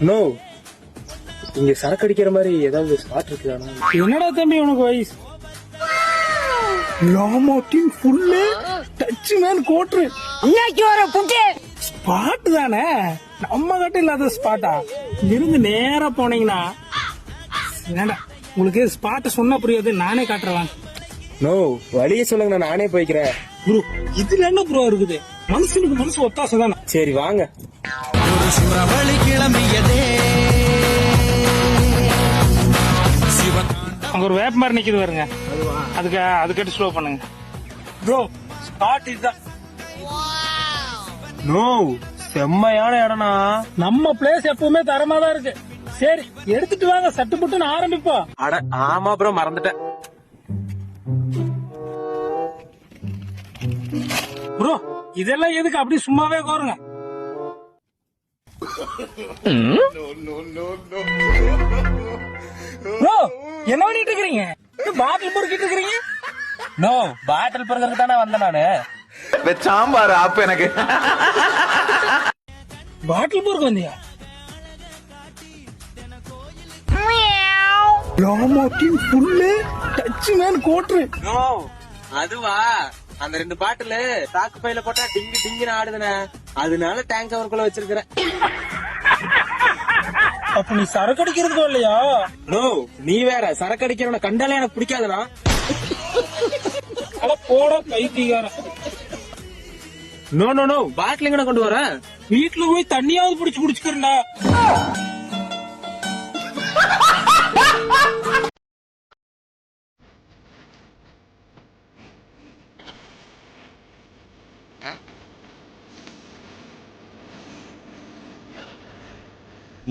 No இங்க சரக்கு அடிக்கிற மாதிரி ஏதாவது ஸ்பாட் இருக்குதானா என்னடா தம்பி உனக்கு வயசு? லாமோ டீம் ஃபுல்லு டச் மேன் கோட்ரு இன்னைக்கு ஒரு புட்டு ஸ்பாட் தானே? நம்ம கிட்ட இல்லாத ஸ்பாட்டா இருந்து நேரா போனீங்கன்னா என்னடா உங்களுக்கு ஸ்பாட் சொன்னா புரியாது நானே காட்டுறேன். நோ வழிய சொல்லுங்க நான் நானே போய்க்கிறேன். ப்ரோ இதுல என்ன ப்ரோ இருக்குது? மனுஷனுக்கு மனசு ஒத்தாசை தானே? சரி வாங்க. ஒரு சுறவழி கிளம்பியதே. அங்க ஒரு வேப்ப மாதிரி நிக்குது பாருங்க. அதுக்கு அதுக்கிட்ட ஸ்லோ பண்ணுங்க. ப்ரோ ஸ்பாட் இதுதான் நோ செம்மையான இடம்னா நம்ம பிளேஸ் எப்பவுமே தரமா தான் இருக்கு. சரி எடுத்துட்டு வாங்க சட்டு புட்டுன்னு ஆரம்பிப்போம். அட ஆமா ப்ரோ மறந்துட்டேன். ப்ரோ இதெல்லாம் எதுக்கு? அப்படி சும்மாவே கோருங்க என்ன பண்ணிட்டு இருக்கீங்க பாட்டில் பொறுக்கிட்டு இருக்கீங்க நோ பாட்டில் பிறகு தானே வந்தேன் நானு. சாம்பார் ஆப் எனக்கு. பாட்டில் பொறுக்கு வந்தியா? லாமோ டீம் ஃபுல்லு டச் மேன் கோட்ரு நோ அதுவா? அந்த ரெண்டு பாட்டில் தாக்கு பையில போட்டா டிங்கு டிங்குன்னு ஆடுதுனே அதனால டேங்க் அவருக்குள்ள வச்சிருக்கிறேன். அப்ப நீ சரக்கு அடிக்கிறதுக்கு இல்லையா? நோ நீ வேற. சரக்கு அடிக்கிறவன கண்டாலே எனக்கு பிடிக்காதுண்ணா அட போட பைத்தியக்காரன். நோ நோ நோ பாட்டில் எங்கட கொண்டு வர. வீட்டுல போய் தண்ணியாவது பிடிச்சு குடிச்சுக்கிறேன்டா.